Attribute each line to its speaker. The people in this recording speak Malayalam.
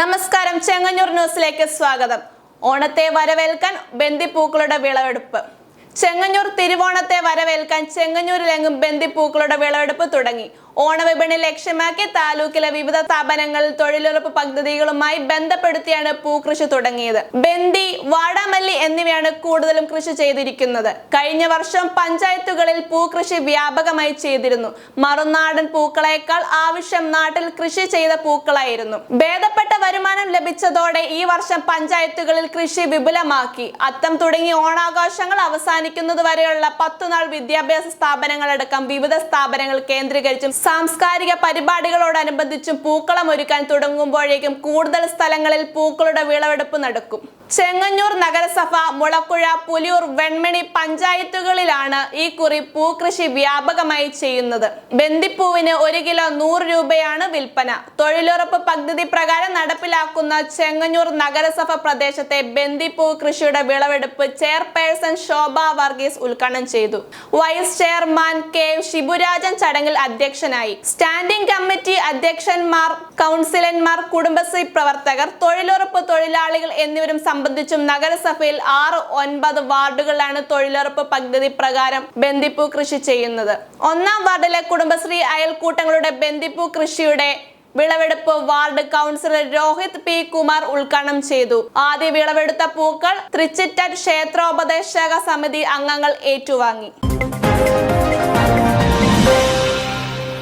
Speaker 1: നമസ്കാരം ചെങ്ങന്നൂർ ന്യൂസിലേക്ക് സ്വാഗതം. ഓണത്തെ വരവേൽക്കാൻ ബന്ദിപ്പൂക്കളുടെ വിളവെടുപ്പ്. ചെങ്ങന്നൂർ തിരുവോണത്തെ വരവേൽക്കാൻ ചെങ്ങന്നൂരിലെങ്ങും ബന്ദിപ്പൂക്കളുടെ വിളവെടുപ്പ് തുടങ്ങി. ഓണവിപണി ലക്ഷ്യമാക്കി താലൂക്കിലെ വിവിധ സ്ഥാപനങ്ങളിൽ തൊഴിലുറപ്പ് പദ്ധതികളുമായി ബന്ധപ്പെടുത്തിയാണ് പൂക്കൃഷി തുടങ്ങിയത്. ബന്ദി വാടാമല്ലി എന്നിവയാണ് കൂടുതലും കൃഷി ചെയ്തിരിക്കുന്നത്. കഴിഞ്ഞ വർഷം പഞ്ചായത്തുകളിൽ പൂക്കൃഷി വ്യാപകമായി ചെയ്തിരുന്നു. മറുനാടൻ പൂക്കളേക്കാൾ ആവശ്യം നാട്ടിൽ കൃഷി ചെയ്ത പൂക്കളായിരുന്നു. ഭേദപ്പെട്ട വരുമാനം ലഭിച്ചതോടെ ഈ വർഷം പഞ്ചായത്തുകളിൽ കൃഷി വിപുലമാക്കി. അത്തം തുടങ്ങി ഓണാഘോഷങ്ങൾ അവസാനിക്കുന്നത് വരെയുള്ള വിദ്യാഭ്യാസ സ്ഥാപനങ്ങളടക്കം വിവിധ സ്ഥാപനങ്ങൾ കേന്ദ്രീകരിച്ചും സാംസ്കാരിക പരിപാടികളോടനുബന്ധിച്ചും പൂക്കളം ഒരുക്കാൻ തുടങ്ങുമ്പോഴേക്കും കൂടുതൽ സ്ഥലങ്ങളിൽ പൂക്കളുടെ വിളവെടുപ്പ് നടക്കും. ചെങ്ങന്നൂർ നഗരസഭ മുളക്കുഴ പുലിയൂർ വെൺമണി പഞ്ചായത്തുകളിലാണ് ഈ കുറി പൂക്കൃഷി വ്യാപകമായി ചെയ്യുന്നത്. ബന്ദിപ്പൂവിന് ഒരു കിലോ നൂറ് രൂപയാണ് വിൽപ്പന. തൊഴിലുറപ്പ് പദ്ധതി പ്രകാരം നടപ്പിലാക്കുന്ന ചെങ്ങന്നൂർ നഗരസഭ പ്രദേശത്തെ ബന്ദിപ്പൂ കൃഷിയുടെ വിളവെടുപ്പ് ചെയർപേഴ്സൺ ശോഭ വർഗീസ് ഉദ്ഘാടനം ചെയ്തു. വൈസ് ചെയർമാൻ കെ ശിബുരാജൻ ചടങ്ങിൽ അധ്യക്ഷനായി. സ്റ്റാൻഡിംഗ് കമ്മിറ്റി അധ്യക്ഷന്മാർ കൗൺസിലന്മാർ കുടുംബശ്രീ പ്രവർത്തകർ തൊഴിലുറപ്പ് തൊഴിലാളികൾ എന്നിവരും സംബന്ധിച്ചും നഗരസഭയിൽ ആറ് ഒൻപത് വാർഡുകളിലാണ് തൊഴിലുറപ്പ് പദ്ധതി പ്രകാരം ബന്ദിപ്പൂ കൃഷി ചെയ്യുന്നത്. ഒന്നാം വാർഡിലെ കുടുംബശ്രീ അയൽക്കൂട്ടങ്ങളുടെ ബന്ദിപ്പൂ കൃഷിയുടെ വിളവെടുപ്പ് ward councillor Rohit P Kumar ഉദ്ഘാടനം ചെയ്തു. ആദ്യ വിളവെടുത്ത പൂക്കൾ തൃച്ചിറ്റ ക്ഷേത്രോപദേശക സമിതി അംഗങ്ങൾ ഏറ്റുവാങ്ങി.